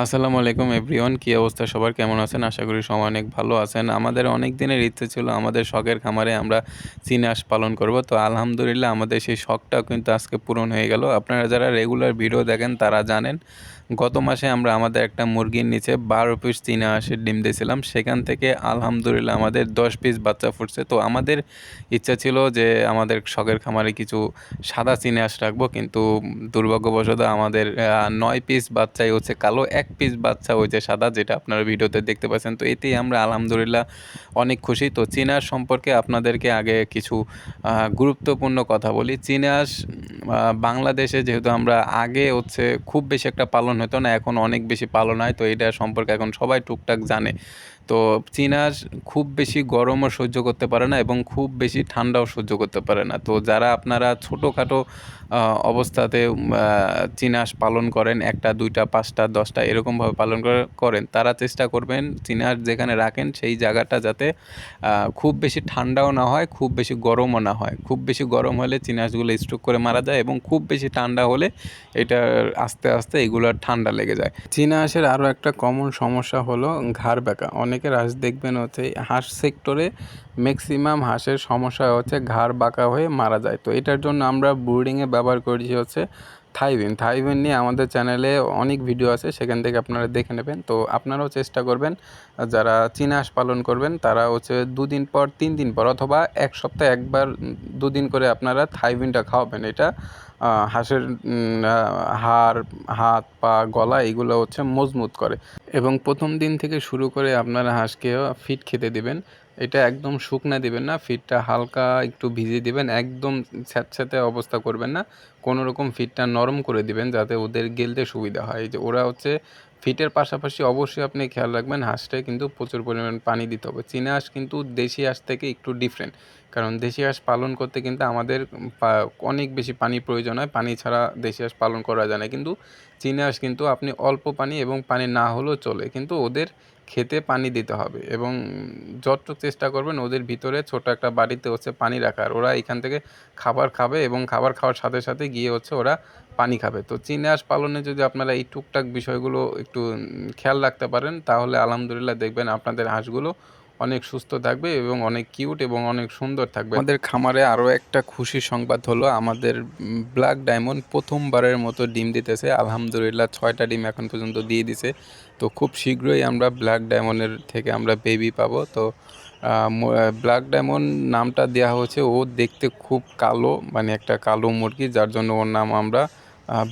আসসালামু আলাইকুম এভরিওয়ান, কী অবস্থা? সবার কেমন আছেন? আশা করি সবাই অনেক ভালো আছেন। আমাদের অনেক দিনের ইচ্ছে ছিল আমাদের শখের খামারে আমরা চীনা হাঁস পালন করব। তো আলহামদুলিল্লাহ আমাদের সেই শখটাও কিন্তু আজকে পূরণ হয়ে গেল। আপনারা যারা রেগুলার ভিডিও দেখেন, তারা জানেন গত মাসে আমরা আমাদের একটা মুরগির নিচে বারো পিস চীনা হাঁসের ডিম দিয়েছিলাম। সেখান থেকে আলহামদুলিল্লাহ আমাদের দশ পিস বাচ্চা ফুটছে। তো আমাদের ইচ্ছা ছিল যে আমাদের শখের খামারে কিছু সাদা চীনা হাঁস রাখব, কিন্তু দুর্ভাগ্যবশত আমাদের নয় পিস বাচ্চাই হচ্ছে কালো। এক পিস বাচ্চা হয়েছে সাদা যেটা আপনারা ভিডিওতে দেখতে পাচ্ছেন, তো এতেই আমরা আলহামদুলিল্লাহ অনেক খুশি। তো চীনার সম্পর্কে আপনাদেরকে আগে কিছু গুরুত্বপূর্ণ কথা বলি। চীনাস বাংলাদেশে যেহেতু আমরা আগে হচ্ছে খুব বেশি একটা পালন হতো না, এখন অনেক বেশি পালন হয়, তো এটা সম্পর্কে এখন সবাই টুকটাক জানে। তো চীনার খুব বেশি গরমও সহ্য করতে পারে না এবং খুব বেশি ঠান্ডাও সহ্য করতে পারে না। তো যারা আপনারা ছোটোখাটো অবস্থাতে চীনাস পালন করেন, একটা, দুইটা, পাঁচটা, দশটা এরকমভাবে পালন করেন, তারা চেষ্টা করবেন চীনাস যেখানে রাখেন সেই জায়গাটা যাতে খুব বেশি ঠান্ডাও না হয়, খুব বেশি গরমও না হয়। খুব বেশি গরম হলে চীনাসগুলো স্ট্রোক করে মারা যায়। এবং খুব বেশি ঠান্ডা হলে এটা আস্তে আস্তে এগুলো ঠান্ডা লেগে যায়। চীনা হাঁসের আরও একটা কমন সমস্যা হলো ঘাড় ব্যাকা। অনেকে হাঁস দেখবেন হচ্ছে হাঁস সেক্টরে ম্যাক্সিমাম হাঁসের সমস্যা হচ্ছে ঘাড় বাঁকা হয়ে মারা যায়। তো এটার জন্য আমরা বোর্ডিংয়ে ব্যবহার করি হচ্ছে থাইভিন থাইভিন নিয়ে আমাদের চ্যানেলে অনেক ভিডিও আছে, সেখান থেকে আপনারা দেখে নেবেন। তো আপনারাও চেষ্টা করবেন, যারা চীনা হাঁস পালন করবেন, তারা হচ্ছে দুদিন পর, তিন দিন পর, অথবা এক সপ্তাহে একবার, দুদিন করে আপনারা থাইভিনটা খাওয়াবেন। এটা হাঁসের হাড়, হাত, পা, গলা, এগুলো হচ্ছে মজবুত করে। এবং প্রথম দিন থেকে শুরু করে আপনারা হাঁসকে ফিট খেতে দিবেন। এটা একদম শুকনা দিবেন না, ফিটটা হালকা একটু ভিজে দিবেন, একদম স্যাঁতস্যাঁতে অবস্থা করবেন না। কোনো রকম ফিটটা নরম করে দিবেন যাতে ওদের গেলতে সুবিধা হয়। যে ওরা হচ্ছে ফিটের পাশাপাশি অবশ্যই আপনি খেয়াল রাখবেন, হাঁসটায় কিন্তু প্রচুর পরিমাণ পানি দিতে হবে। চীনা হাঁস কিন্তু দেশি হাঁস থেকে একটু ডিফারেন্ট কারণ দেশি হাঁস পালন করতে কিন্তু আমাদের অনেক বেশি পানি প্রয়োজন হয়। পানি ছাড়া দেশি হাঁস পালন করা যায় না। কিন্তু চীনা হাঁস কিন্তু আপনি অল্প পানি এবং পানি না হলেও চলে। কিন্তু ওদের খেতে পানি দিতে হবে এবং যতটুকু চেষ্টা করবেন ওদের ভিতরে ছোট একটা বাড়িতে হচ্ছে পানি রাখার। ওরা এখান থেকে খাবার খাবে এবং খাবার খাওয়ার সাথে সাথে গিয়ে হচ্ছে ওরা পানি খাবে। তো চিনিয়াস পালনে যদি আপনারা এই টুকটাক বিষয়গুলো একটু খেয়াল রাখতে পারেন, তাহলে আলহামদুলিল্লাহ দেখবেন আপনাদের হাঁসগুলো অনেক সুস্থ থাকবে এবং অনেক কিউট এবং অনেক সুন্দর থাকবে। আমাদের খামারে আরও একটা খুশি সংবাদ হলো, আমাদের ব্ল্যাক ডায়মন্ড প্রথমবারের মতো ডিম দিতেছে। আলহামদুলিল্লাহ ছয়টা ডিম এখন পর্যন্ত দিয়ে দিছে। তো খুব শীঘ্রই আমরা ব্ল্যাক ডায়মন্ডের থেকে আমরা বেবি পাবো। তো ব্ল্যাক ডায়মন্ড নামটা দেওয়া হয়েছে। ও দেখতে খুব কালো মানে একটা কালো মুরগি, যার জন্য ওর নাম আমরা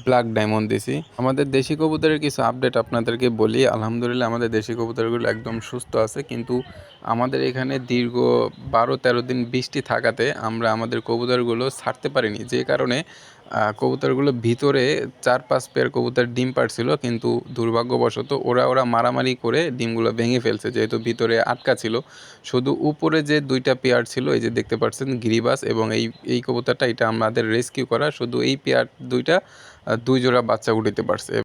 ব্ল্যাক ডায়মন্ড দিছি। আমাদের দেশি কবুতরের কিছু আপডেট আপনাদেরকে বলি। আলহামদুলিল্লাহ, আমাদের দেশি কবুতরগুলো একদম সুস্থ আছে। কিন্তু আমাদের এখানে দীর্ঘ বারো তেরো দিন বৃষ্টি থাকাতে আমরা আমাদের কবুতরগুলো ছাড়তে পারিনি। যে কারণে কবুতরগুলো ভিতরে চার পাঁচ পেয়ার কবুতর ডিম পাড়ছিল। কিন্তু দুর্ভাগ্যবশত ওরা ওরা মারামারি করে ডিমগুলো ভেঙে ফেলছে, যেহেতু ভিতরে আটকা ছিল। শুধু উপরে যে দুইটা পেয়ার ছিল, এই যে দেখতে পাচ্ছেন, গিরিবাস এবং এই এই কবুতরটা, এটা আমাদের রেস্কিউ করা। শুধু এই পেয়ার দুইটা দুই জোড়া বাচ্চা উঠিতে পারছে।